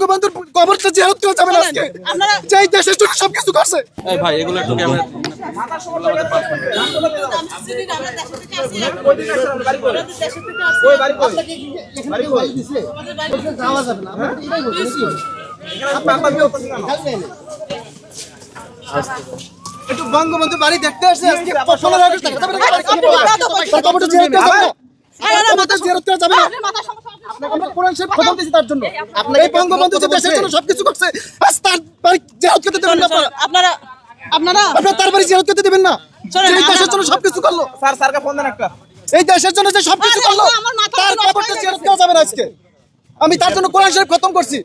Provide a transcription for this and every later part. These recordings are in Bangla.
বঙ্গবন্ধুর কবরটা জিয়ারত করা যাবে না আজকে আপনারা- যে এই দেশের জন্য সবকিছু করছে। এই ভাই এগুলো একটু ক্যামেরা একটু বঙ্গবন্ধু বাড়ি দেখতে আসছে আজকে পনেরো আগস্ট। যাবে না, তার কবরটা জিয়ারত করা যাবে না। তার কবরটা জিয়ারত করা যাবে না আমরা কোরআন শরীফ খতম দিয়েছি তার জন্য। এই বঙ্গবন্ধু যে দেশের জন্য সবকিছু করছে। আজ তার বাড়ি জিয়ারত করতে দেবেন না আপনারা। আপনারা আপনারা আপনারা তার বাড়ি জিয়ারত করতে দেবেন না। যে এই দেশের জন্য সবকিছু করল। স্যার স্যারকে ফোন দেন একটা। এই দেশের জন্য যে সবকিছু করল তার কবরটা হয়ে করা যাবে না আজকে। আমি তার জন্য কোরআন শরীফ খতম করছি।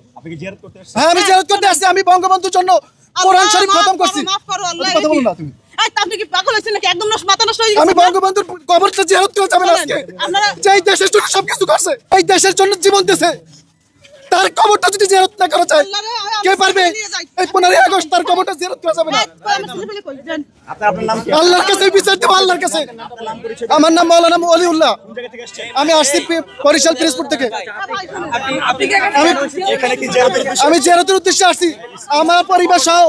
হ্যাঁ আমি জিয়ারত করতে আসছি আমি বঙ্গবন্ধুর জন্য কোরআন শরীফ খতম করছি। করো, মাফ করো, আল্লাহ, কথা বলুন না তুমি। আপনি কি পাগল হয়েছেন নাকি? একদম নষ্ট- মাথা নষ্ট হয়ে আমি গেছে আপনার? বঙ্গবন্ধুর কবরটা জিয়ারত করা যাবে না আজকে। আপনারা- যে এই দেশের জন্য সবকিছু করছে এই দেশের জন্য জীবন দিয়েছে তার কবরটা যদি জিয়ারত না করা যায় কে পারবে। এই পনেরোই আগস্ট তার কবরটা জিয়ারত করা যাবে না? যান। আপনার আপনার নাম কি? আল্লাহর কাছে বিচার দেবো আল্লাহর কাছে। আমার নাম মৌলানা অলিউল্লাহ আমি আসছি বরিশাল পিরিজপুর থেকে। আপনি এখানে কি জিয়ারতের উদ্দেশ্যে আমি জিয়ারতের উদ্দেশ্যে আসছি। আমার পরিবার সহ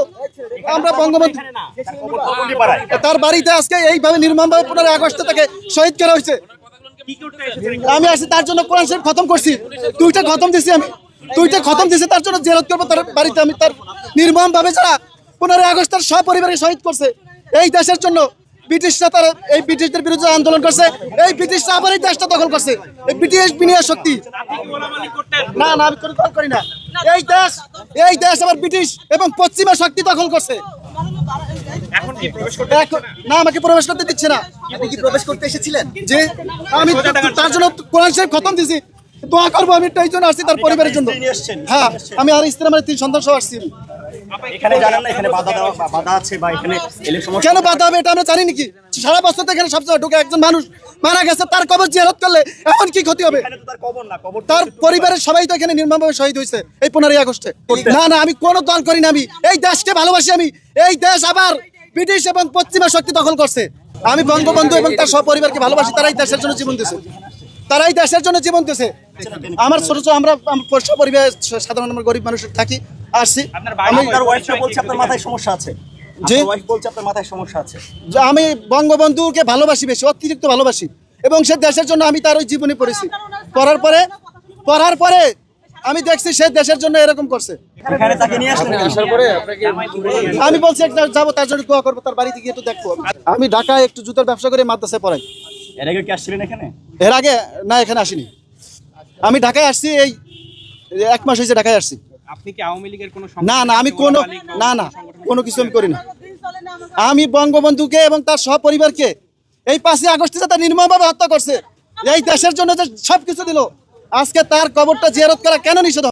আমরা বঙ্গবন্ধু তার বাড়িতে আজকে এইভাবে নির্মমভাবে পনেরোই আগস্ট থেকে শহীদ করা হয়েছে। আমি আসছি তার জন্য কোরআন শরীফ খতম করছি। দুইটা খতম দিছি আমি। দুইটা খতম দিছি তার জন্য জেরত করব তার বাড়িতে আমি তার নির্মম ভাবে যারা পনেরোই আগস্ট তার সপরিবারে শহীদ করছে। এই দেশের জন্য ব্রিটিশরা তার এই ব্রিটিশদের বিরুদ্ধে আন্দোলন করছে এই ব্রিটিশরা আবার এই দেশটা দখল করছে। এই ব্রিটিশ বিনিয়োগ শক্তি। না না আমি কোনো করি না। এই দেশ এই দেশ আবার ব্রিটিশ এবং পশ্চিমা শক্তি দখল করছে। না আমাকে প্রবেশ করতে দিচ্ছে না। আপনি কি প্রবেশ করতে এসেছিলেন? যে আমি তার জন্য কোরআন শরীফ খতম দিছি দোয়া করব আমি এই জন্য আসছি তার পরিবারের জন্য? হ্যাঁ আমি আর স্ত্রী আমার তিন সন্তান সহ আসছি। এখানে জানেন না এখানে বাধা দেওয়া বা- বাধা আছে বা এখানে এলে সমস্যা কেন বাধা হবে এটা আমরা জানি নাকি? সারা বছর এখানে সবসময় ঢুকে একজন মানুষ মারা গেছে তার কবর জিয়ারত করলে এখন কি ক্ষতি হবে? তার কবর না কবর তো তার হচ্ছে- পরিবারের সবাই তো এখানে নির্মমভাবে শহীদ হয়েছে এই পনেরোই আগস্টে। না না আমি কোনো দল করি না আমি। এই দেশকে ভালোবাসি আমি। এই দেশ আবার ব্রিটিশ এবং পশ্চিমা শক্তি দখল করছে। আমি বঙ্গবন্ধু এবং তার সপরিবারকে ভালোবাসি তারাই দেশের জন্য জীবন দিয়েছে। তারাই দেশের জন্য জীবন দিয়েছে। আমার ছোট ছোট আমরা আমার সপরিবার সাধারণ আমরা গরিব মানুষ থাকি আসছি। আমি আপনার ওয়াইফ বলছে আপনার মাথায় সমস্যা আছে। জি? আপনার ওয়াইফ বলছে আপনার মাথায় সমস্যা আছে। যে আমি বঙ্গবন্ধুকে ভালোবাসি বেশি অতিরিক্ত ভালোবাসি। এবং সে দেশের জন্য আমি তার ওই জীবনী পড়েছি। পড়ার পরে পড়ার পরে আমি দেখছি সে দেশের জন্য এরকম করছে। তাকে নিয়ে আসলেন আসার পরে আমি বলছি একটা যাব তার জন্য দোয়া করব তার বাড়িতে গিয়ে একটু দেখব। আমি ঢাকায় একটু জুতার ব্যবসা করে মাদ্রাসায় পড়াই। এর আগে কি আসছিলেন এখানে? এর আগে? না এখানে আসিনি। আমি ঢাকায় আসছি এই এক মাস হয়েছে ঢাকায় আসছি। আপনি কি আওয়ামী লীগের কোনো না না আমি কোনো না না কোনো কিছু আমি করি না। আমি বঙ্গবন্ধুকে এবং তার সপরিবারকে এই পাঁচই আগস্টে তার নির্মমভাবে হত্যা করছে। এই দেশের জন্য যে সব কিছু দিল আজকে তার কবরটা জিয়ারত করা কেন নিষেধ?